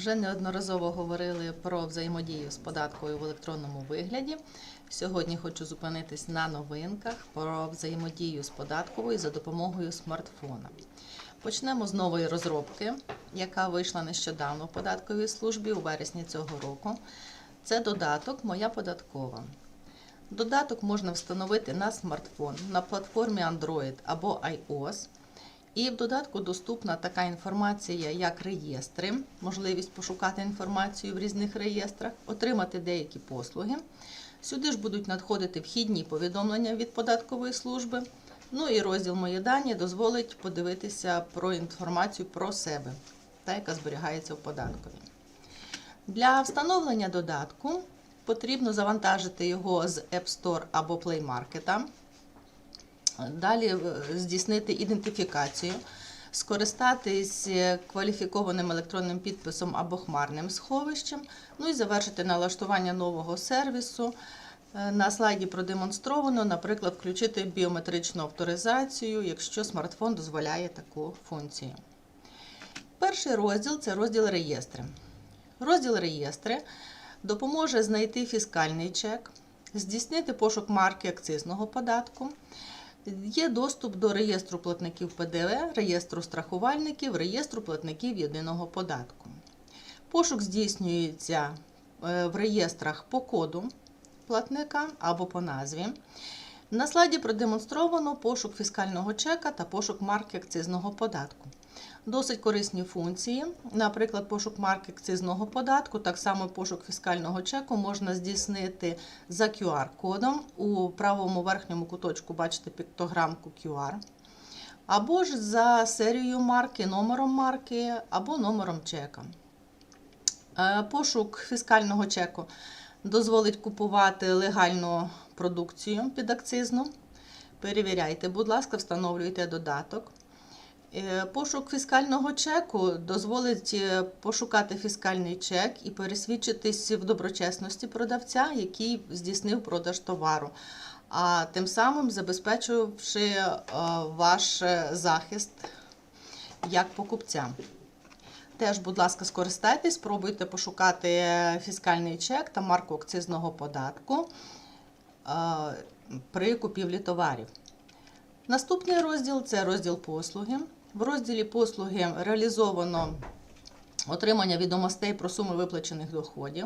Вже неодноразово говорили про взаємодію з податкою в електронному вигляді. Сьогодні хочу зупинитись на новинках про взаємодію з податковою за допомогою смартфона. Почнемо з нової розробки, яка вийшла нещодавно в податковій службі у вересні цього року. Це додаток Моя податкова. Додаток можна встановити на смартфон на платформі Android або iOS. І в додатку доступна така інформація, як реєстри, можливість пошукати інформацію в різних реєстрах, отримати деякі послуги. Сюди ж будуть надходити вхідні повідомлення від податкової служби. Ну і розділ Мої дані дозволить подивитися про інформацію про себе, та яка зберігається в податкові. Для встановлення додатку потрібно завантажити його з App Store або Play Market. Далі е, здійснити ідентифікацію, скористатись е, кваліфікованим електронним підписом або хмарним сховищем, ну і завершити налаштування нового сервісу. Е, На слайді продемонстровано, наприклад, включити біометричну авторизацію, якщо смартфон дозволяє таку функцію. Перший розділ це розділ реєстри. Розділ реєстри допоможе знайти фіскальний чек, здійснити пошук марки акцизного податку. Є доступ до реєстру платників ПДВ, реєстру страхувальників, реєстру платників єдиного податку. Пошук здійснюється е, в реєстрах по коду платника або по назві. На слайді продемонстровано пошук фіскального чека та пошук марки акцизного податку. Досить корисні функції, наприклад, пошук марки акцизного податку, так само пошук фіскального чеку можна здійснити за QR-кодом. У правому верхньому куточку бачите піктограмку QR. Або ж за серією марки, номером марки або номером чека. Е, Пошук фіскального чеку дозволить купувати легальну продукцію підакцизну. Перевіряйте, будь ласка, встановлюйте додаток. Е, Пошук фіскального чеку дозволить е, пошукати фіскальний чек і пересвідчитись в доброчесності продавця, який здійснив продаж товару, а тим самим забезпечивши е, ваш захист як покупця. Теж, будь ласка, скористайтесь, спробуйте пошукати фіскальний чек та марку акцизного податку при купівлі товарів. Наступний розділ це розділ послуги. В розділі послуги реалізовано отримання відомостей про суми виплачених доходів.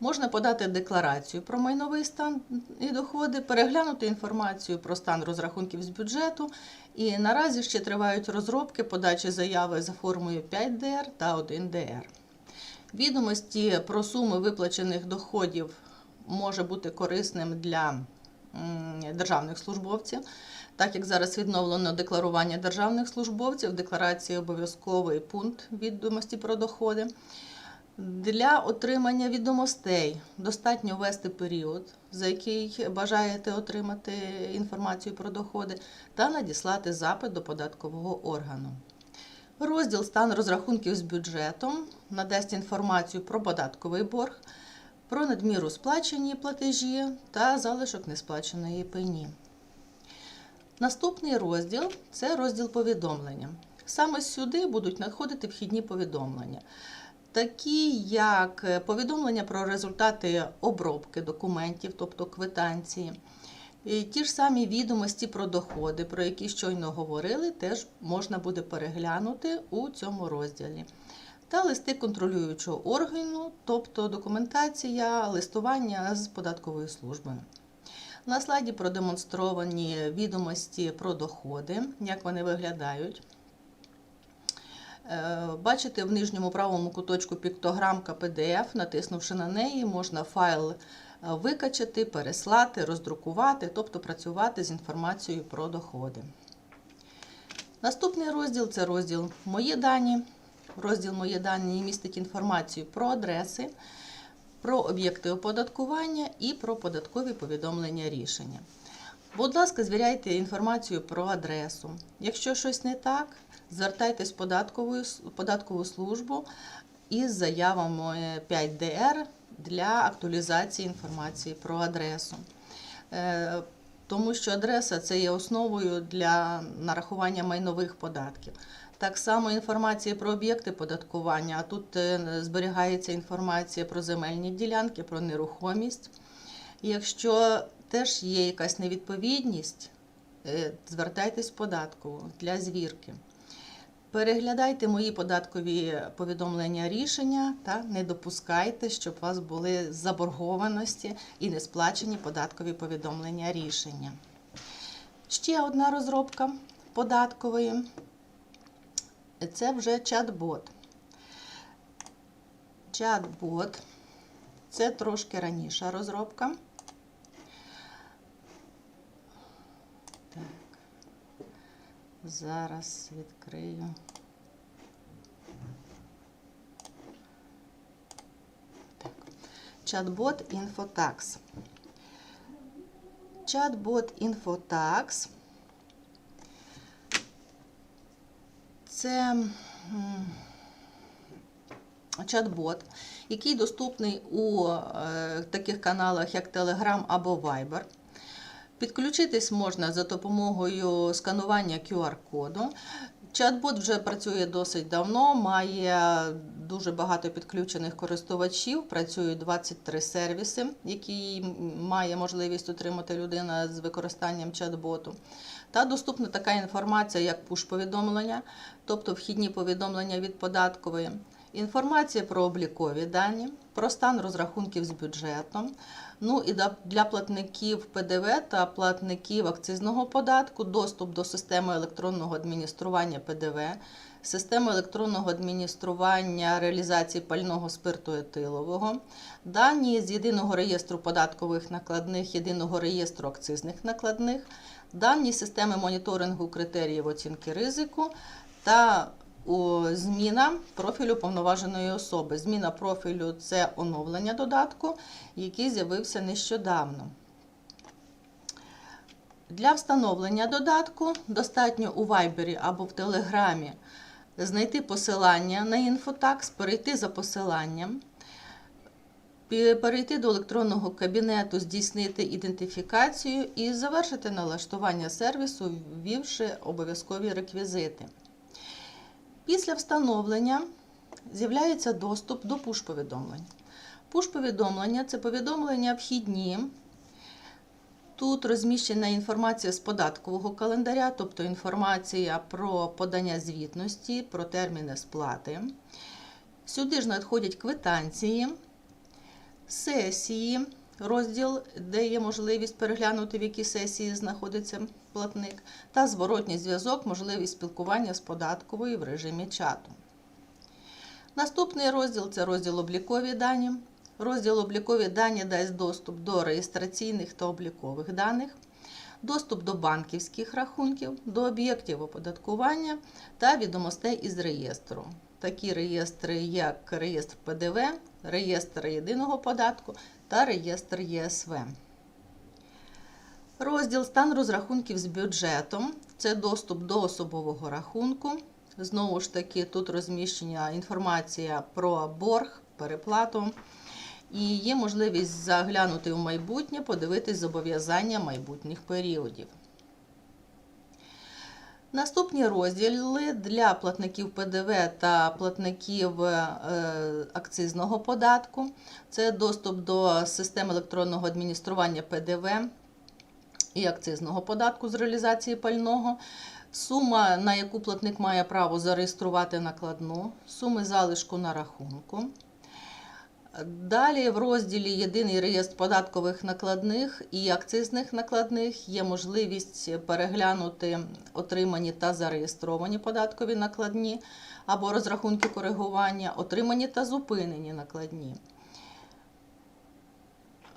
Можна подати декларацію про майновий стан і доходи, переглянути інформацію про стан розрахунків з бюджету. І наразі ще тривають розробки подачі заяви за формою 5ДР та 1ДР. Відомості про суми виплачених доходів може бути корисним для державних службовців. Так як зараз відновлено декларування державних службовців, в декларації обов'язковий пункт відомості про доходи. Для отримання відомостей достатньо ввести період, за який бажаєте отримати інформацію про доходи, та надіслати запит до податкового органу. Розділ стан розрахунків з бюджетом надасть інформацію про податковий борг, про надміру сплачені платежі та залишок несплаченої пені. Наступний розділ це розділ повідомлення. Саме сюди будуть надходити вхідні повідомлення, такі як е, повідомлення про результати обробки документів, тобто квитанції. І ті ж самі відомості про доходи, про які щойно говорили, теж можна буде переглянути у цьому розділі. Та листи контролюючого органу, тобто документація листування з податковою службою. На слайді продемонстровані відомості про доходи, як вони виглядають. Е, Бачите, в нижньому правому куточку піктограмка PDF, натиснувши на неї, можна файл е, викачати, переслати, роздрукувати, тобто працювати з інформацією про доходи. Наступний розділ це розділ Мої дані. Розділ Мої дані містить інформацію про адреси, про об'єкти оподаткування і про податкові повідомлення рішення. Будь ласка, звіряйте інформацію про адресу. Якщо щось не так, звертайтесь в податкову, податкову службу із заявами 5ДР для актуалізації інформації про адресу. Е, Тому що адреса це є основою для нарахування майнових податків. Так само інформація про об'єкти податкування. А тут е, зберігається інформація про земельні ділянки, про нерухомість. Якщо теж є якась невідповідність, е, звертайтесь в податкову для звірки. Переглядайте мої податкові повідомлення рішення та не допускайте, щоб у вас були заборгованості і не сплачені податкові повідомлення рішення. Ще одна розробка податкової це вже чат-бот. Чат-бот це трошки раніша розробка. Так. Зараз відкрию. Так. Чат-бот Infotax. Чат-бот Infotax це чат-бот, який доступний у е, таких каналах, як Telegram або Viber. Підключитись можна за допомогою сканування QR-коду. Чат-бот вже працює досить давно, має дуже багато підключених користувачів. Працюють 23 сервіси, які має можливість отримати людина з використанням чат-боту. Та доступна така інформація, як пуш-повідомлення, тобто вхідні повідомлення від податкової. Інформація про облікові дані, про стан розрахунків з бюджетом. Ну і для платників ПДВ та платників акцизного податку доступ до системи електронного адміністрування ПДВ, системи електронного адміністрування реалізації пального спирту етилового, дані з єдиного реєстру податкових накладних, єдиного реєстру акцизних накладних, дані системи моніторингу критеріїв оцінки ризику та зміна профілю повноваженої особи. Зміна профілю це оновлення додатку, який з'явився нещодавно. Для встановлення додатку достатньо у Viber або в Телеграмі знайти посилання на інфотакс, перейти за посиланням, перейти до електронного кабінету, здійснити ідентифікацію і завершити налаштування сервісу, ввівши обов'язкові реквізити. Після встановлення з'являється доступ до пуш-повідомлень. Пуш-повідомлення це повідомлення вхідні. Тут розміщена інформація з податкового календаря, тобто інформація про подання звітності, про терміни сплати. Сюди ж надходять квитанції, сесії, розділ, де є можливість переглянути, в якій сесії знаходиться платник, та зворотній зв'язок, можливість спілкування з податковою в режимі чату. Наступний розділ це розділ облікові дані. Розділ облікові дані дасть доступ до реєстраційних та облікових даних, доступ до банківських рахунків, до об'єктів оподаткування та відомостей із реєстру. Такі реєстри, як реєстр ПДВ, реєстр єдиного податку та реєстр ЄСВ. Розділ стан розрахунків з бюджетом це доступ до особового рахунку. Знову ж таки, тут розміщена інформація про борг, переплату. І є можливість заглянути в майбутнє, подивитись зобов'язання майбутніх періодів. Наступні розділи для платників ПДВ та платників е, акцизного податку. Це доступ до системи електронного адміністрування ПДВ і акцизного податку з реалізації пального. Сума, на яку платник має право зареєструвати накладну, суми залишку на рахунку. Далі в розділі Єдиний реєстр податкових накладних і акцизних накладних є можливість переглянути отримані та зареєстровані податкові накладні або розрахунки коригування, отримані та зупинені накладні.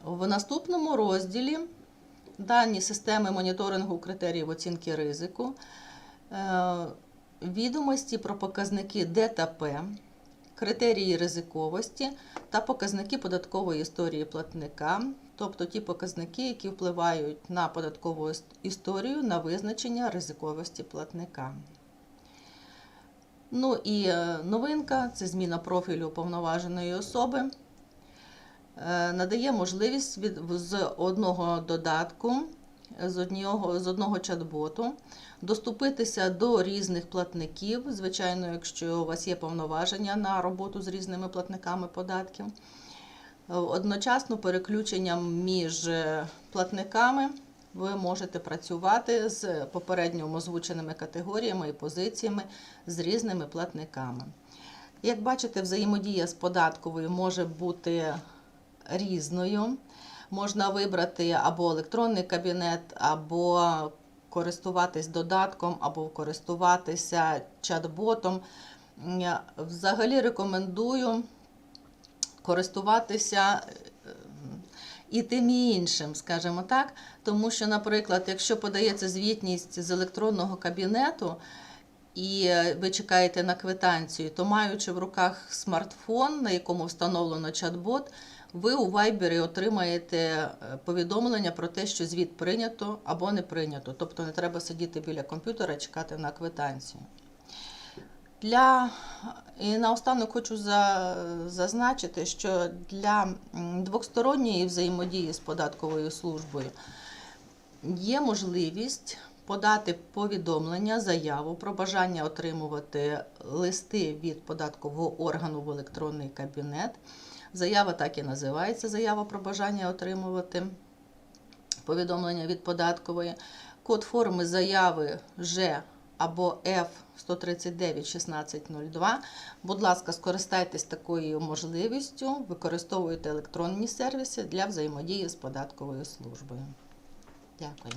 В наступному розділі дані системи моніторингу критеріїв оцінки ризику, е, відомості про показники Д та П, критерії ризиковості та показники податкової історії платника, тобто ті показники, які впливають на податкову історію на визначення ризиковості платника. Ну і е, новинка це зміна профілю уповноваженої особи. Е, Надає можливість від, з одного додатку з одного, з одного чат-боту, доступитися до різних платників, звичайно, якщо у вас є повноваження на роботу з різними платниками податків. Одночасно переключенням між платниками ви можете працювати з попередньо озвученими категоріями і позиціями з різними платниками. Як бачите, взаємодія з податковою може бути різною. Можна вибрати або електронний кабінет, або користуватись додатком, або користуватися чат-ботом. Взагалі рекомендую користуватися е, і тим і іншим, скажімо так. Тому що, наприклад, якщо подається звітність з електронного кабінету, і е, ви чекаєте на квитанцію, то маючи в руках смартфон, на якому встановлено чат-бот, ви у Viber отримаєте е, повідомлення про те, що звіт прийнято або не прийнято. Тобто не треба сидіти біля комп'ютера і чекати на квитанцію. Для і наостанок хочу за, зазначити, що для двосторонньої взаємодії з податковою службою є можливість подати повідомлення, заяву про бажання отримувати листи від податкового органу в електронний кабінет. Заява так і називається заява про бажання отримувати повідомлення від податкової. Код форми заяви Ж або F 139 1602. Будь ласка, скористайтесь такою можливістю, використовуйте електронні сервіси для взаємодії з податковою службою. Дякую.